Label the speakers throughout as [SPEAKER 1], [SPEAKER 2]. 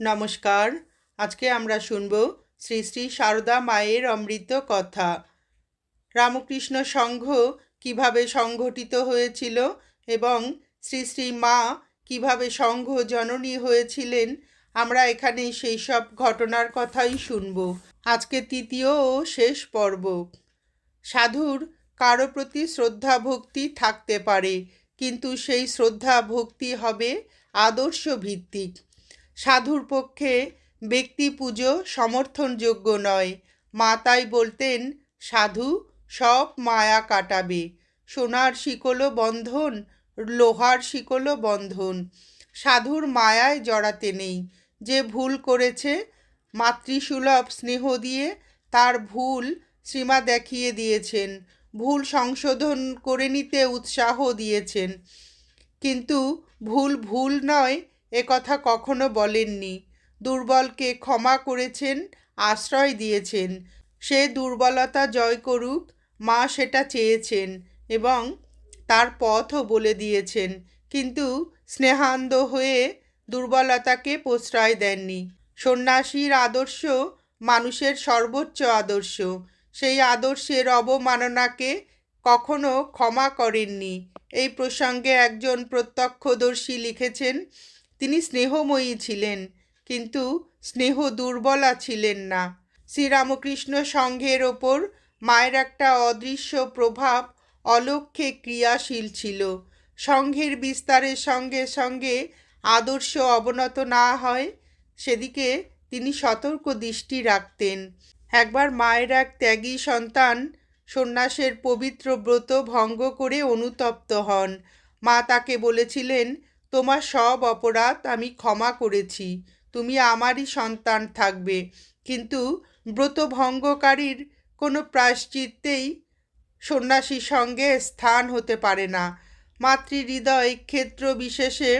[SPEAKER 1] নমস্কার। আজকে আমরা শুনব শ্রী শ্রী সারদা মায়ের অমৃত কথা। রামকৃষ্ণ সংঘ কীভাবে সংগঠিত হয়েছিল এবং শ্রী শ্রী মা কীভাবে সংঘ জননী হয়েছিলেন, আমরা এখানে সেই সব ঘটনার কথাই শুনব। আজকে তৃতীয় ও শেষ পর্ব। সাধুর কারও প্রতি শ্রদ্ধা ভক্তি থাকতে পারে, কিন্তু সেই শ্রদ্ধা ভক্তি হবে আদর্শ ভিত্তিক। সাধুর পক্ষে ব্যক্তি পুজো সমর্থনযোগ্য নয়। মা তাই বলতেন, সাধু, সব মায়া কাটাবে। সোনার শিকলো বন্ধন, লোহার শিকলো বন্ধন। সাধুর মায়ায় জড়াতে নেই। যে ভুল করেছে, মাতৃসুলভ স্নেহ দিয়ে তার ভুল শ্রীমা দেখিয়ে দিয়েছেন। ভুল সংশোধন করে নিতে উৎসাহ দিয়েছেন। কিন্তু ভুল ভুল নয় এ কথা কখনো বলেননি। দুর্বলকে ক্ষমা করেছেন, আশ্রয় দিয়েছেন। সে দুর্বলতা জয় করুক, মা সেটা চেয়েছেন এবং তার পথও বলে দিয়েছেন। কিন্তু স্নেহান্ধ হয়ে দুর্বলতাকে প্রশ্রয় দেননি। সন্ন্যাসীর আদর্শ মানুষের সর্বোচ্চ আদর্শ। সেই আদর্শের অবমাননাকে কখনো ক্ষমা করেননি। এই প্রসঙ্গে একজন প্রত্যক্ষদর্শী লিখেছেন তিনি স্নেহময়ী ছিলেন, কিন্তু স্নেহ দুর্বলা ছিলেন না। শ্রীরামকৃষ্ণ সংঘের ওপর মায়ের একটা অদৃশ্য প্রভাব অলক্ষে ক্রিয়াশীল ছিল। সংঘের বিস্তারের সঙ্গে সঙ্গে আদর্শ অবনত না হয়, সেদিকে তিনি সতর্ক দৃষ্টি রাখতেন। একবার মায়ের এক ত্যাগী সন্তান সন্ন্যাসের পবিত্র ব্রত ভঙ্গ করে অনুতপ্ত হন। মা তাকে বলেছিলেন তোমার সব অপরাধ আমি ক্ষমা করেছি। তুমি আমারই সন্তান থাকবে। কিন্তু ব্রত ভঙ্গকারীর কোনো প্রায়শ্চিত্তেই সন্ন্যাসীর সঙ্গে স্থান হতে পারে না। মাতৃ হৃদয় ক্ষেত্র বিশেষে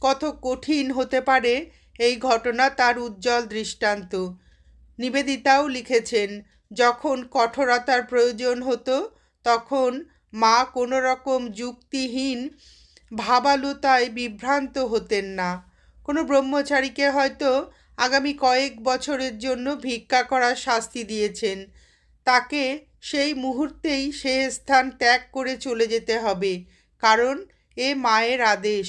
[SPEAKER 1] কত কঠিন হতে পারে এই ঘটনা তার উজ্জ্বল দৃষ্টান্ত। নিবেদিতাও লিখেছেন, যখন কঠোরতার প্রয়োজন হতো, তখন মা কোনো রকম যুক্তিহীন ভাবালুতায় বিভ্রান্ত হতেন না। কোনো ব্রহ্মচারীকে হয়তো আগামী কয়েক বছরের জন্য ভিক্ষা করার শাস্তি দিয়েছেন। তাকে সেই মুহূর্তেই সে স্থান ত্যাগ করে চলে যেতে হবে, কারণ এ মায়ের আদেশ।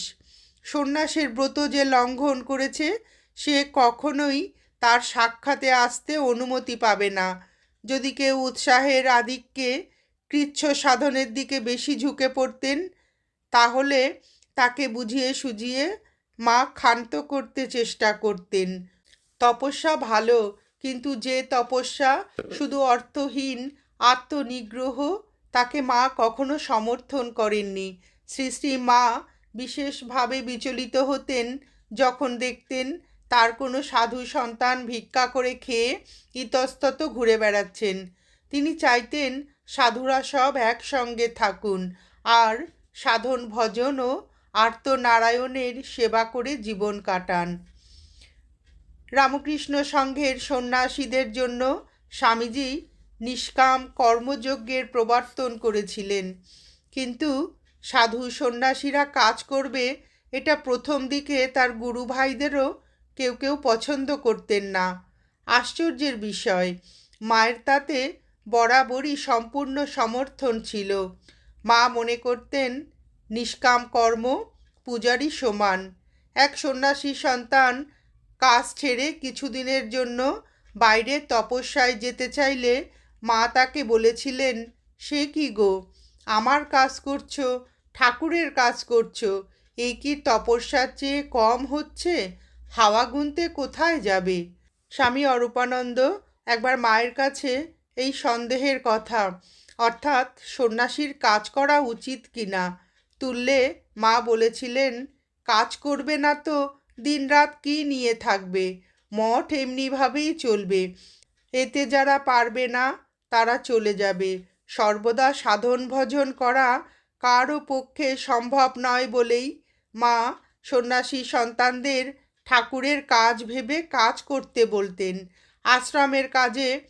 [SPEAKER 1] সন্ন্যাসের ব্রত যে লঙ্ঘন করেছে, সে কখনোই তার সাক্ষাতে আসতে অনুমতি পাবে না। যদি কেউ উৎসাহের আধিক্যে কৃচ্ছ সাধনের দিকে বেশি ঝুঁকে পড়তেন তাহলে তাকে বুঝিয়ে সুঝিয়ে মা ক্ষান্ত করতে চেষ্টা করতেন। তপস্যা ভালো, কিন্তু যে তপস্যা শুধু অর্থহীন, আত্মনিগ্রহ, তাকে মা কখনো সমর্থন করেননি। শ্রী শ্রী মা বিশেষভাবে বিচলিত হতেন যখন দেখতেন তার কোনো সাধু সন্তান ভিক্ষা করে খেয়ে ইতস্তত ঘুরে বেড়াচ্ছেন। তিনি চাইতেন সাধুরা সব একসঙ্গে থাকুন, আর সাধন ভজন ও আর্তনারায়ণের সেবা করে জীবন কাটান। রামকৃষ্ণ সংঘের সন্ন্যাসীদের জন্য স্বামীজি নিষ্কাম কর্মযজ্ঞের প্রবর্তন করেছিলেন। কিন্তু সাধু সন্ন্যাসীরা কাজ করবে এটা প্রথম দিকে তার গুরু ভাইদেরও কেউ কেউ পছন্দ করতেন না। আশ্চর্যের বিষয়, মায়ের তাতে বরাবরই সম্পূর্ণ সমর্থন ছিল। মা মনে করতেন, নিষ্কাম কর্ম পূজারই সমান। এক সন্ন্যাসী সন্তান কাজ ছেড়ে কিছুদিনের জন্য বাইরে তপস্যায় যেতে চাইলে মা তাকে বলেছিলেন, সে কি গো? আমার কাজ করছ, ঠাকুরের কাজ করছ এই কি তপস্যার চেয়ে কম হচ্ছে? হাওয়া গুনতে কোথায় যাবে? স্বামী অরূপানন্দ একবার মায়ের কাছে এই সন্দেহের কথা অর্থাৎ সন্ন্যাসীর কাজ করা উচিত কিনা? তুললে মা বলেছিলেন, কাজ করবে না তো, দিনরাত কী নিয়ে থাকবে? মঠ এমনিভাবেই চলবে। এতে যারা পারবে না, তারা চলে যাবে। সর্বদা সাধন ভজন করা কারও পক্ষে সম্ভব নয় বলেই মা সন্ন্যাসী সন্তানদের ঠাকুরের কাজ ভেবে কাজ করতে বলতেন। আশ্রমের কাজে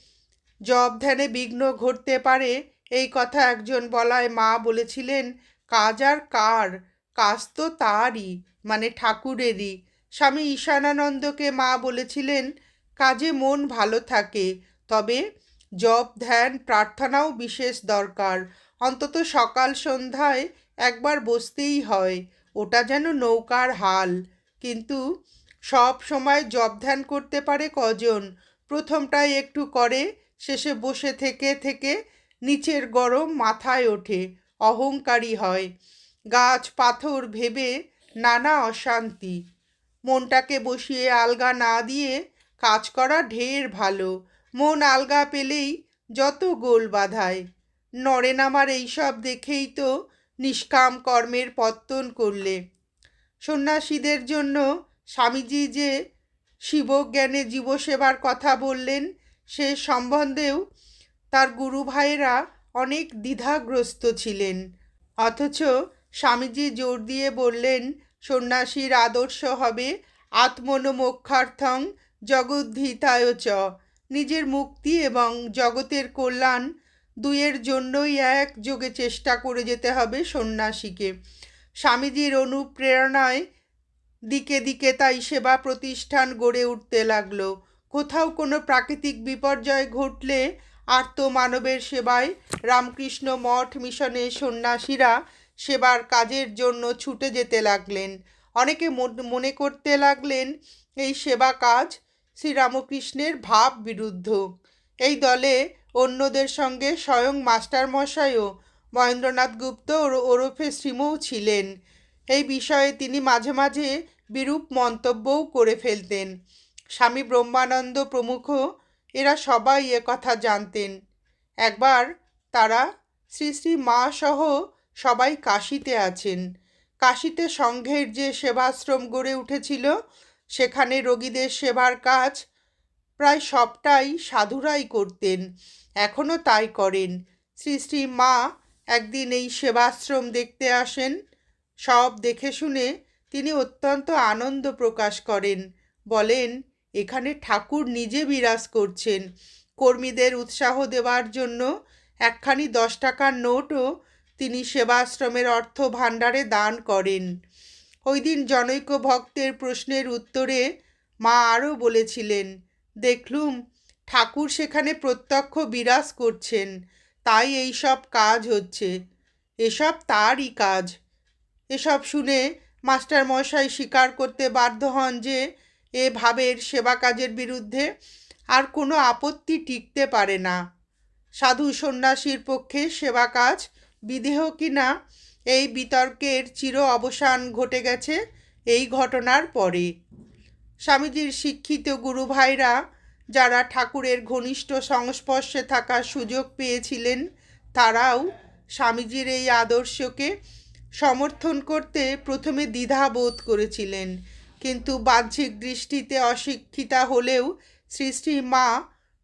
[SPEAKER 1] জব ধ্যানে বিঘ্ন ঘটতে পারে এই কথা একজন বলায় মা বলেছিলেন, কাজ আর কার, কাজ তো তারই মানে ঠাকুরেরই। স্বামী ঈশানানন্দকে মা বলেছিলেন, কাজে মন ভালো থাকে, তবে জপ, ধ্যান, প্রার্থনাও বিশেষ দরকার। অন্তত সকাল সন্ধ্যায় একবার বসতেই হয়, ওটা যেন নৌকার হাল। কিন্তু সব সময় জপ, ধ্যান করতে পারে কজন? প্রথমটায় একটু করে, শেষে বসে থেকে থেকে নিচের গরম মাথায় ওঠে, অহংকারী হয়। গাছ পাথর ভেবে নানা অশান্তি। মনটাকে বসিয়ে আলগা না দিয়ে কাজ করা ঢের ভালো। মন আলগা পেলেই যত গোল বাধায়। নরেন আমার এইসব দেখেই তো নিষ্কাম কর্মের পত্তন করলে। সন্ন্যাসীদের জন্য স্বামীজি যে শিবজ্ঞানে জীবসেবার কথা বললেন, সে সম্বন্ধেও তার গুরু ভাইয়েরা অনেক দ্বিধাগ্রস্ত ছিলেন। অথচ স্বামীজি জোর দিয়ে বললেন, সন্ন্যাসীর আদর্শ হবে আত্মনমোক্ষার্থং জগদ্ধিতায় চ। নিজের মুক্তি এবং জগতের কল্যাণ দুয়ের জন্যই এক যোগে চেষ্টা করে যেতে হবে সন্ন্যাসীকে। স্বামীজির অনুপ্রেরণায় দিকে দিকে তাই সেবা প্রতিষ্ঠান গড়ে উঠতে লাগল। কোথাও কোনো প্রাকৃতিক বিপর্যয় ঘটলে আর্ত মানবের সেবায় রামকৃষ্ণ মঠ মিশনে সন্ন্যাসীরা সেবার কাজের জন্য ছুটে যেতে লাগলেন। অনেকে মনে করতে লাগলেন, এই সেবা কাজ শ্রীরামকৃষ্ণের ভাব বিরুদ্ধ। এই দলে অন্যদের সঙ্গে স্বয়ং মাস্টারমশাইও মহেন্দ্রনাথ গুপ্ত ওরফে শ্রীমৌ ছিলেন। এই বিষয়ে তিনি মাঝে মাঝে বিরূপ মন্তব্যও করে ফেলতেন। স্বামী ব্রহ্মানন্দ প্রমুখ এরা সবাই এ কথা জানতেন। একবার তারা শ্রী শ্রী মা সহ সবাই কাশিতে আছেন। কাশিতে সংঘের যে সেবাশ্রম গড়ে উঠেছিল, সেখানে রোগীদের সেবার কাজ প্রায় সবটাই সাধুরাই করতেন। এখনও তাই করেন। শ্রী শ্রী মা একদিন এই সেবাশ্রম দেখতে আসেন। সব দেখে শুনে তিনি অত্যন্ত আনন্দ প্রকাশ করেন। বলেন এখানে ঠাকুর নিজে বিরাজ করছেন। কর্মীদের উৎসাহ দেওয়ার জন্য একখানি দশ টাকার নোটও তিনি সেবাশ্রমের অর্থ ভাণ্ডারে দান করেন। ওই দিন জনৈক ভক্তের প্রশ্নের উত্তরে মা আরও বলেছিলেন, দেখলুম, ঠাকুর সেখানে প্রত্যক্ষ বিরাজ করছেন, তাই এই সব কাজ হচ্ছে। এসব তারই কাজ। এসব শুনে মাস্টার মশাই স্বীকার করতে বাধ্য হন যে এ ভাবের সেবা কাজের বিরুদ্ধে আর কোনো আপত্তি টিকতে পারে না। সাধু সন্ন্যাসীর পক্ষে সেবা কাজ বিদেহ কিনা এই বিতর্কের চির অবসান ঘটে গেছে এই ঘটনার পরে। স্বামীজির শিক্ষিত গুরু ভাইরা যারা ঠাকুরের ঘনিষ্ঠ সংস্পর্শে থাকার সুযোগ পেয়েছিলেন, তারাও স্বামীজির এই আদর্শকে সমর্থন করতে প্রথমে দ্বিধা বোধ করেছিলেন। কিন্তু বাহ্যিক দৃষ্টিতে অশিক্ষিতা হলেও শ্রী মা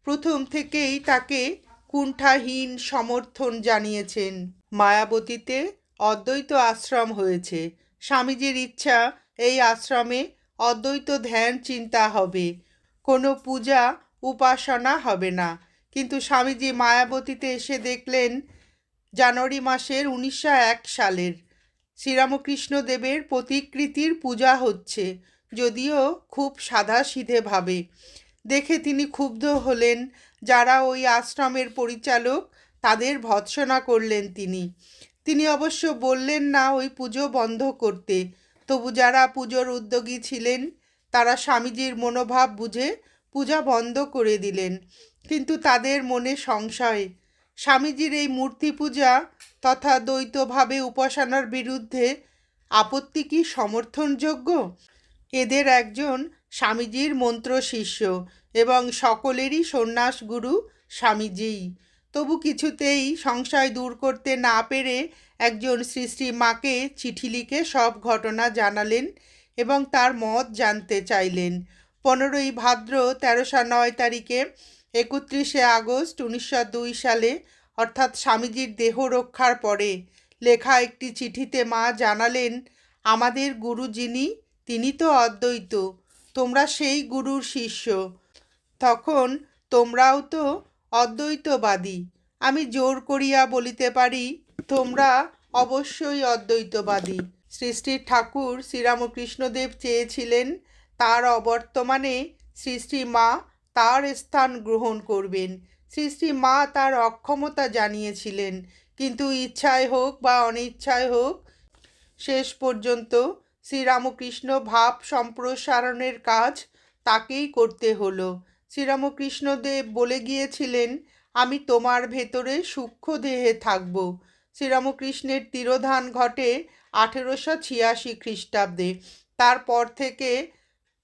[SPEAKER 1] প্রথম থেকেই তাকে কুণ্ঠাহীন সমর্থন জানিয়েছেন। মায়াবতীতে অদ্বৈত আশ্রম হয়েছে। স্বামীজির ইচ্ছা, এই আশ্রমে অদ্বৈত ধ্যান চিন্তা হবে। কোনো পূজা, উপাসনা হবে না। কিন্তু স্বামীজি মায়াবতীতে এসে দেখলেন, জানুয়ারি মাসের উনিশশো এক সালের শ্রীরামকৃষ্ণদেবের প্রতিকৃতির পূজা হচ্ছে। যদিও খুব সাদা সিধেভাবে দেখে তিনি ক্ষুব্ধ হলেন। যারা ওই আশ্রমের পরিচালক, তাদের ভৎসনা করলেন তিনি। তিনি অবশ্য বললেন না ওই পুজো বন্ধ করতে। তবু যারা পুজোর উদ্যোগী ছিলেন, তারা স্বামীজির মনোভাব বুঝে পূজা বন্ধ করে দিলেন। কিন্তু তাদের মনে সংশয়। স্বামীজির এই মূর্তি পূজা তথা দ্বৈতভাবে উপাসনার বিরুদ্ধে আপত্তি কি সমর্থনযোগ্য? এদের একজন স্বামীজির মন্ত্র শিষ্য এবং সকলেরই সন্ন্যাস গুরু স্বামীজিই তবু কিছুতেই সংশয় দূর করতে না পেরে একজন শ্রী শ্রী মাকে চিঠি লিখে সব ঘটনা জানালেন এবং তার মত জানতে চাইলেন। পনেরোই ভাদ্র তেরোশো নয় তারিখে একত্রিশে আগস্ট উনিশশো দুই সালে, অর্থাৎ স্বামীজির দেহ রক্ষার পরে লেখা একটি চিঠিতে মা জানালেন, আমাদের গুরু যিনি তিনি তো অদ্বৈত, তোমরা সেই গুরুর শিষ্য। তখন তোমরাও তো অদ্বৈতবাদী। আমি জোর করিয়া বলিতে পারি, তোমরা অবশ্যই অদ্বৈতবাদী। শ্রী ঠাকুর শ্রীরামকৃষ্ণদেব চেয়েছিলেন, তার অবর্তমানে শ্রী মা তার স্থান গ্রহণ করবেন। শ্রী মা তার অক্ষমতা জানিয়েছিলেন, কিন্তু ইচ্ছায় হোক বা অনিচ্ছায় হোক, শেষ পর্যন্ত শ্রীরামকৃষ্ণ ভাব সম্প্রসারণের কাজ তাকেই করতে হলো। শ্রীরামকৃষ্ণদেব বলে গিয়েছিলেন, আমি তোমার ভেতরে সূক্ষ্ম দেহে থাকব। শ্রীরামকৃষ্ণের তিরোধান ঘটে আঠেরোশো ছিয়াশি খ্রিস্টাব্দে। তারপর থেকে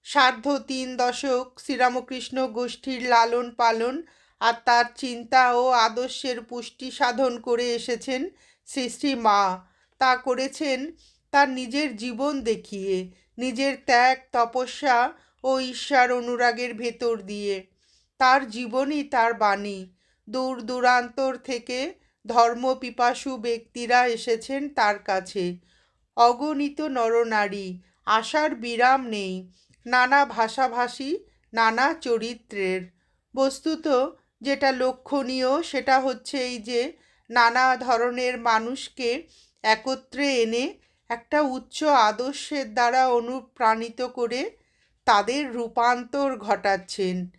[SPEAKER 1] সার্ধ তিন দশক শ্রীরামকৃষ্ণ গোষ্ঠীর লালন পালন আর তার চিন্তা ও আদর্শের পুষ্টি সাধন করে এসেছেন শ্রী শ্রী মা। তা করেছেন তার নিজের জীবন দেখিয়ে, নিজের ত্যাগ, তপস্যা ও ঈশ্বর অনুরাগের ভেতর দিয়ে। তার জীবনই তার বাণী। দূর দূরান্তর থেকে ধর্মপিপাসু ব্যক্তিরা এসেছেন তার কাছে। অগণিত নরনারী, আশার বিরাম নেই, নানা ভাষাভাষী, নানা চরিত্রের। বস্তুত যেটা লক্ষণীয়, সেটা হচ্ছে এই যে, নানা ধরনের মানুষকে একত্রে এনে একটা উচ্চ আদর্শের দ্বারা অনুপ্রাণিত করে তাদের রূপান্তর ঘটাচ্ছেন।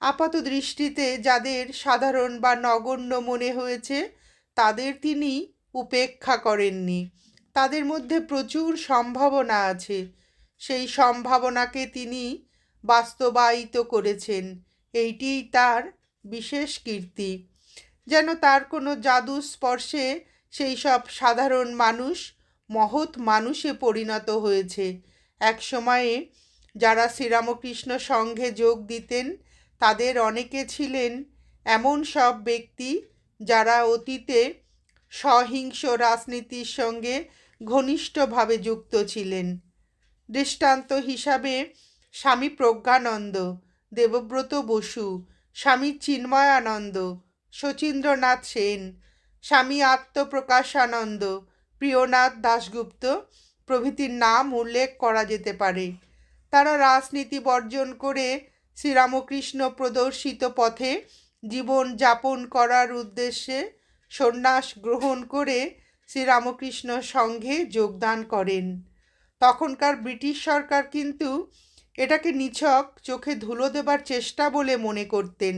[SPEAKER 1] আপাত দৃষ্টিতে যাদের সাধারণ বা নগণ্য মনে হয়েছে, তাদের তিনি উপেক্ষা করেননি। তাদের মধ্যে প্রচুর সম্ভাবনা আছে। সেই সম্ভাবনাকে তিনি বাস্তবায়িত করেছেন। এইটিই তার বিশেষ কীর্তি। যেন তার কোনো জাদু স্পর্শে সেই সব সাধারণ মানুষ মহৎ মানুষে পরিণত হয়েছে। এক সময়ে যারা শ্রীরামকৃষ্ণ সঙ্ঘে যোগ দিতেন, তাদের অনেকে ছিলেন এমন সব ব্যক্তি যারা অতীতে সহিংস রাজনীতির সঙ্গে ঘনিষ্ঠভাবে যুক্ত ছিলেন। দৃষ্টান্ত হিসাবে স্বামী প্রজ্ঞানন্দ, দেবব্রত বসু, স্বামী চিন্ময়ানন্দ, শচীন্দ্রনাথ সেন, স্বামী আত্মপ্রকাশানন্দ প্রিয়নাথ দাশগুপ্ত প্রভৃতির নাম উল্লেখ করা যেতে পারে। তারা রাজনীতি বর্জন করে শ্রীরামকৃষ্ণ প্রদর্শিত পথে জীবন যাপন করার উদ্দেশ্যে সন্ন্যাস গ্রহণ করে শ্রীরামকৃষ্ণ সঙ্ঘে যোগদান করেন। তখনকার ব্রিটিশ সরকার কিন্তু এটাকে নিছক চোখে ধুলো দেবার চেষ্টা বলে মনে করতেন।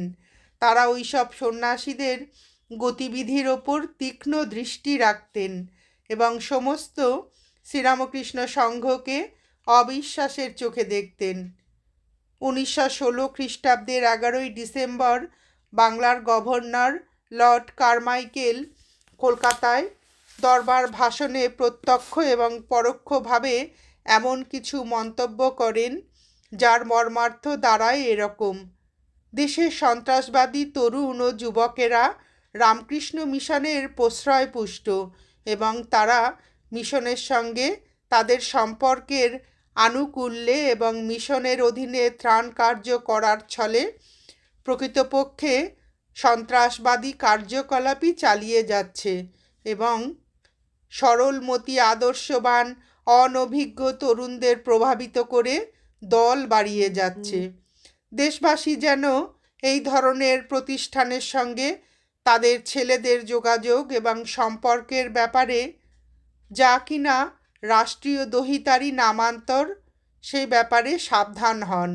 [SPEAKER 1] তারা ওই সব সন্ন্যাসীদের গতিবিধির ওপর তীক্ষ্ণ দৃষ্টি রাখতেন। এবং সমস্ত শ্রীরামকৃষ্ণ সংঘকে অবিশ্বাসের চোখে দেখতেন। উনিশশো ষোলো খ্রিস্টাব্দের এগারোই ডিসেম্বর বাংলার গভর্নর লর্ড কারমাইকেল কলকাতায় দরবার ভাষণে প্রত্যক্ষ এবং পরোক্ষভাবে এমন কিছু মন্তব্য করেন, যার মর্মার্থ দাঁড়ায় এরকম। দেশের সন্ত্রাসবাদী তরুণ ও যুবকেরা রামকৃষ্ণ মিশনের প্রশ্রয়পুষ্ট। এবং তারা মিশনের সঙ্গে তাদের সম্পর্কের আনুকূল্যে এবং মিশনের অধীনে ত্রাণ কার্য করার ছলে প্রকৃতপক্ষে সন্ত্রাসবাদী কার্যকলাপই চালিয়ে যাচ্ছে এবং সরলমতি আদর্শবান অনভিজ্ঞ তরুণদের প্রভাবিত করে দল বাড়িয়ে যাচ্ছে। দেশবাসী যেন এই ধরনের প্রতিষ্ঠানের সঙ্গে তাদের ছেলেদের যোগাযোগ এবং সম্পর্কের ব্যাপারে যা কিনা রাষ্ট্রীয় দহিতারি নামান্তর সেই ব্যাপারে সাবধান হন।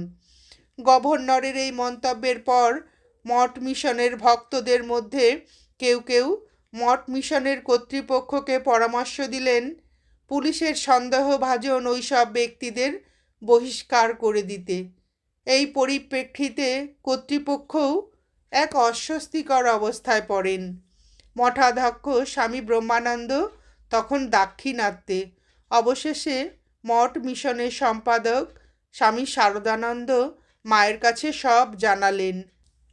[SPEAKER 1] গভর্নরের এই মন্তব্যের পর মঠ মিশনের ভক্তদের মধ্যে কেউ কেউ মঠ মিশনের কর্তৃপক্ষকে পরামর্শ দিলেন, পুলিশের সন্দেহভাজন ওইসব ব্যক্তিদের বহিষ্কার করে দিতে। এই পরিপ্রেক্ষিতে কর্তৃপক্ষও এক অস্বস্তিকর অবস্থায় পড়েন। মঠাধ্যক্ষ স্বামী ব্রহ্মানন্দ তখন দাক্ষিণাত্যে। অবশেষে মঠ মিশনের সম্পাদক স্বামী শারদানন্দ মায়ের কাছে সব জানালেন।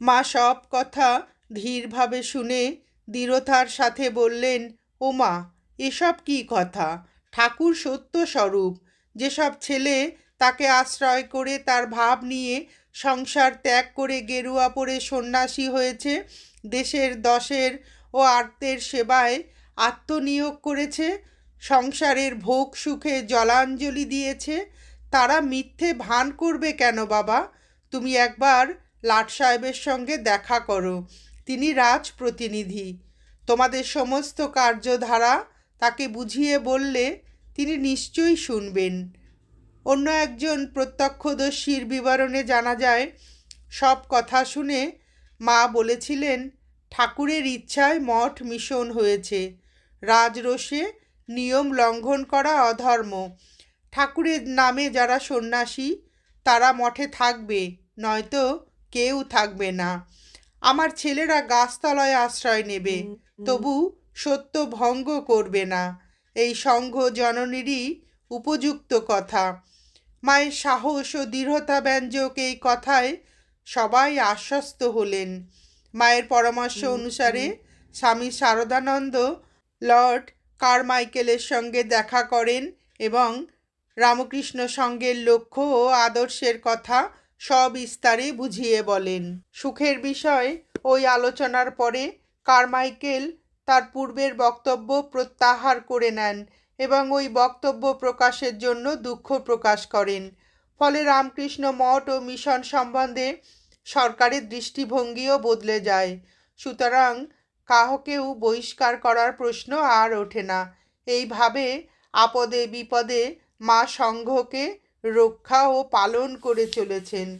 [SPEAKER 1] মা সব কথা ধীরভাবে শুনে দৃঢ়তার সাথে বললেন, ও মা, এসব কি কথা? ঠাকুর সত্য স্বরূপ যেসব ছেলে তাকে আশ্রয় করে তার ভাব নিয়ে সংসার ত্যাগ করে গেরুয়া পরে সন্ন্যাসী হয়েছে। দেশের দশের ও আর্তের সেবায় আত্মনিয়োগ করেছে। সংসারের ভোগ সুখে জলাঞ্জলি দিয়েছে। তারা মিথ্যে ভান করবে কেন বাবা? তুমি একবার লাট সাহেবের সঙ্গে দেখা করো। তিনি রাজ প্রতিনিধি তোমাদের সমস্ত কার্যধারা তাকে বুঝিয়ে বললে তিনি নিশ্চয়ই শুনবেন। অন্য একজন প্রত্যক্ষদর্শীর বিবরণে জানা যায় সব কথা শুনে মা বলেছিলেন ঠাকুরের ইচ্ছায় মঠ মিশন হয়েছে। রাজরোষে নিয়ম লঙ্ঘন করা অধর্ম। ঠাকুরের নামে যারা সন্ন্যাসী তারা মঠে থাকবে নয়তো কেউ থাকবে না। আমার ছেলেরা গাছতলায় আশ্রয় নেবে তবু সত্য ভঙ্গ করবে না। এই সংঘ জননীরই উপযুক্ত কথা। মায়ের সাহস ও দৃঢ়তা ব্যঞ্জক এই কথায় সবাই আশ্বস্ত হলেন। মায়ের পরামর্শ অনুসারে স্বামী শারদানন্দ লর্ড কারমাইকেলের সঙ্গে দেখা করেন এবং রামকৃষ্ণ সঙ্গের লক্ষ্য ও আদর্শের কথা সবিস্তারে বুঝিয়ে বলেন। সুখের বিষয় ওই আলোচনার পরে কারমাইকেল তার পূর্বের বক্তব্য প্রত্যাহার করে নেন এবং ওই বক্তব্য প্রকাশের জন্য দুঃখ প্রকাশ করেন। ফলে রামকৃষ্ণ মঠ ও মিশন সম্বন্ধে সরকারের দৃষ্টিভঙ্গিও বদলে যায়। সুতরাং কাহকেও বহিষ্কার করার প্রশ্ন আর ওঠে না। এইভাবে আপদে বিপদে মা সংঘকে রক্ষা ও পালন করে চলেছেন।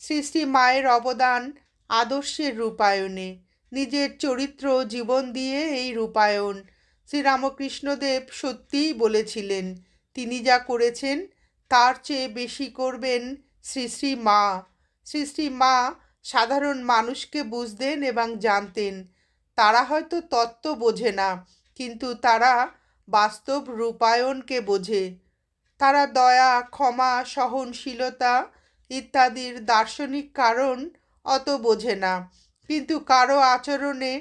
[SPEAKER 1] শ্রী মায়ের অবদান আদর্শের রূপায়ণে। নিজের চরিত্র জীবন দিয়ে এই রূপায়ণ। শ্রীরামকৃষ্ণদেব সত্যিই বলেছিলেন, তিনি যা করেছেন, তার চেয়ে বেশি করবেন শ্রী শ্রী মা। শ্রী শ্রী মা সাধারণ মানুষকে বুঝতেন এবং জানতেন। তারা হয়তো তত্ত্ব বোঝে না, কিন্তু তারা বাস্তব রূপায়ণকে বোঝে। তারা দয়া, ক্ষমা, সহনশীলতা ইত্যাদির দার্শনিক কারণ অত বোঝে না, কিন্তু কারও আচরণে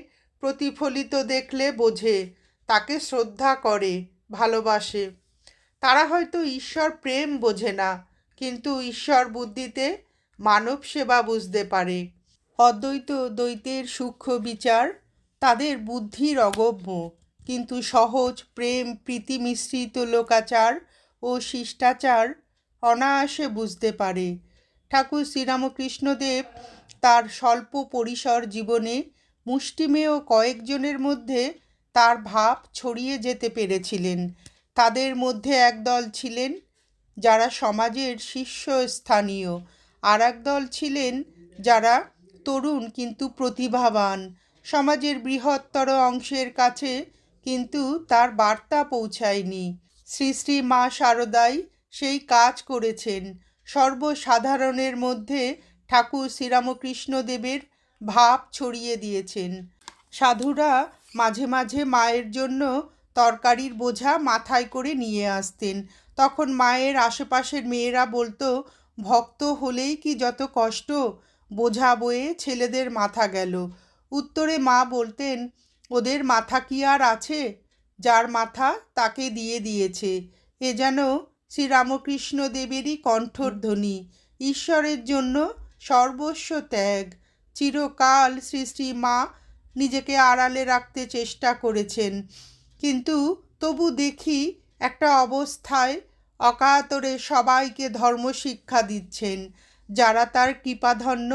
[SPEAKER 1] প্রতিফলিত দেখলে বোঝে। তাকে শ্রদ্ধা করে, ভালোবাসে। তারা হয়তো ঈশ্বর প্রেম বোঝে না, কিন্তু ঈশ্বর বুদ্ধিতে মানব সেবা বুঝতে পারে। অদ্বৈত দ্বৈতের সূক্ষ্ম বিচার তাদের বুদ্ধির অগম্য, কিন্তু সহজ, প্রেম, প্রীতি মিশ্রিত লোকাচার ও শিষ্টাচার অনায়াসে বুঝতে পারে। ঠাকুর শ্রীরামকৃষ্ণদেব তার স্বল্প পরিসর জীবনে মুষ্টিমেয় কয়েকজনের মধ্যে তার ভাব ছড়িয়ে যেতে পেরেছিলেন। তাদের মধ্যে একদল ছিলেন যারা সমাজের শীর্ষস্থানীয় আর দল ছিলেন যারা তরুণ কিন্তু প্রতিভাবান। সমাজের বৃহত্তর অংশের কাছে কিন্তু তার বার্তা পৌঁছায়নি। শ্রী শ্রী মা শারদাই সেই কাজ করেছেন। সর্বসাধারণের মধ্যে ঠাকুর শ্রীরামকৃষ্ণদেবের ভাব ছড়িয়ে দিয়েছেন। সাধুরা মাঝে মাঝে মায়ের জন্য তরকারির বোঝা মাথায় করে নিয়ে আসতেন। তখন মায়ের আশেপাশের মেয়েরা বলতো, ভক্ত হলেই কি যত কষ্ট? বোঝা বয়ে ছেলেদের মাথা গেল। উত্তরে মা বলতেন, ওদের মাথা কি আর আছে? যার মাথা তাকে দিয়ে দিয়েছে। এ যেন শ্রীরামকৃষ্ণ দেবেরই কণ্ঠধ্বনি ঈশ্বরের জন্য সর্বস্ব ত্যাগ। চিরকাল শ্রী শ্রী মা নিজেকে আড়ালে রাখতে চেষ্টা করেছেন। কিন্তু তবু দেখি একটা অবস্থায় অকাতরে সবাইকে ধর্ম শিক্ষা দিচ্ছেন। যারা তার কৃপাধন্য,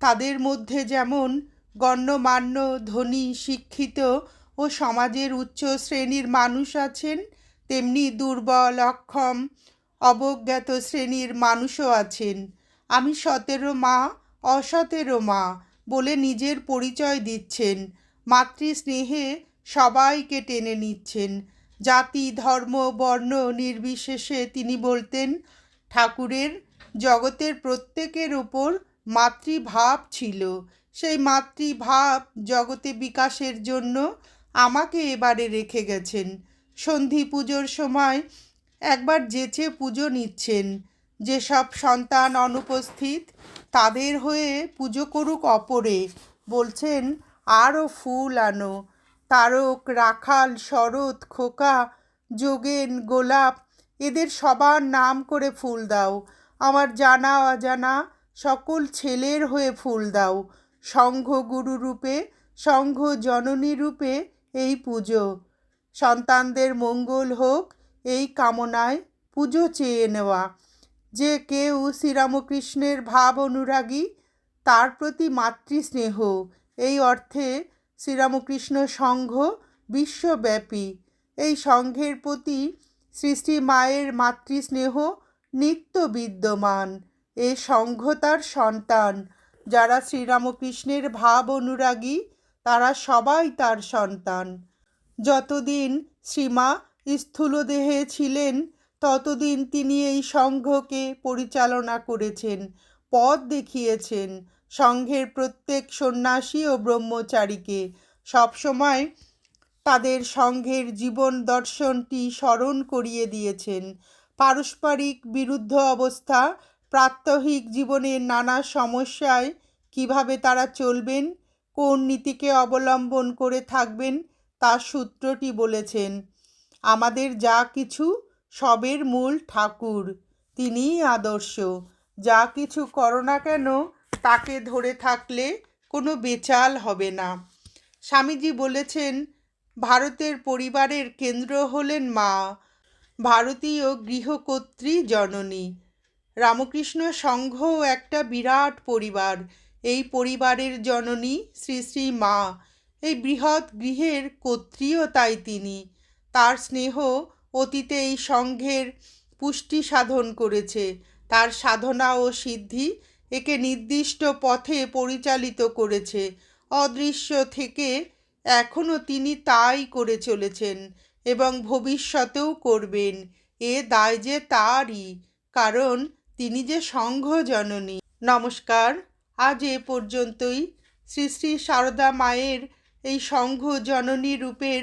[SPEAKER 1] তাদের মধ্যে যেমন গণ্যমান্য, ধনী, শিক্ষিত ও সমাজের উচ্চ শ্রেণির মানুষ আছেন, তেমনি দুর্বল, অক্ষম, অবজ্ঞাত শ্রেণির মানুষও আছেন। আমি সতেরো মা, অসতেরো মা বলে নিজের পরিচয় দিচ্ছেন। মাতৃস্নেহে সবাইকে টেনে নিচ্ছেন। জাতি, ধর্ম, বর্ণ নির্বিশেষে তিনি বলতেন, ঠাকুরের জগতের প্রত্যেকের ওপর মাতৃভাব ছিল। সেই মাতৃভাব জগতে বিকাশের জন্য আমাকে এবারে রেখে গেছেন। সন্ধি পুজোর সময় একবার যেচে পুজো নিচ্ছেন। যেসব সন্তান অনুপস্থিত, তাদের হয়ে পুজো করুক অপরে, বলছেন আরও ফুল আনো। তারক, রাখাল, শরৎ, খোকা, যোগেন, গোলাপ, এদের সবার নাম করে ফুল দাও। আমার জানা অজানা সকল ছেলের হয়ে ফুল দাও। সংঘ গুরু রূপে, সংঘ জননী রূপে এই পুজো। সন্তানদের মঙ্গল হোক, এই কামনায় পুজো চেয়ে নেওয়া। যে কেউ শ্রীরামকৃষ্ণের ভাব অনুরাগী, তার প্রতি মাতৃস্নেহ। এই অর্থে শ্রীরামকৃষ্ণ সংঘ বিশ্বব্যাপী। এই সংঘের প্রতি সৃষ্টি মায়ের মাতৃস্নেহ নিত্য বিদ্যমান। এ সংঘ তার সন্তান। যারা শ্রীরামকৃষ্ণের ভাব অনুরাগী, তারা সবাই তার সন্তান। যতদিন শ্রীমা স্থূলদেহে ছিলেন ততদিন তিনি এই সংঘকে পরিচালনা করেছেন পথ দেখিয়েছেন, সংঘের প্রত্যেক সন্ন্যাসী ও ব্রহ্মচারীকে। সবসময় তাদের সংঘের জীবন দর্শনটি স্মরণ করিয়ে দিয়েছেন। পারস্পরিক বিরুদ্ধ অবস্থা, প্রাত্যহিক জীবনের নানা সমস্যায় কীভাবে তারা চলবেন, কোন নীতিকে অবলম্বন করে থাকবেন তার সূত্রটি বলেছেন। আমাদের যা কিছু সবের মূল ঠাকুর। তিনিই আদর্শ। যা কিছু করো না কেন, তাকে ধরে থাকলে কোনো বেচাল হবে না। স্বামীজি বলেছেন, ভারতের পরিবারের কেন্দ্র হলেন মা। ভারতীয় গৃহকর্ত্রী জননী। রামকৃষ্ণ সংঘও একটা বিরাট পরিবার। এই পরিবারের জননী শ্রী শ্রী মা। এই বৃহৎ গৃহের কর্ত্রীও তাই তিনি। তার স্নেহ অতীতে এই সংঘের পুষ্টি সাধন করেছে। তার সাধনা ও সিদ্ধি একে নির্দিষ্ট পথে পরিচালিত করেছে। অদৃশ্য থেকে এখনও তিনি তাই করে চলেছেন এবং ভবিষ্যতেও করবেন। এ দায় যে তারই, কারণ তিনি যে সংঘ জননী। নমস্কার, আজ এ পর্যন্তই। শ্রী শ্রী সারদা মায়ের এই সংঘ জননী রূপের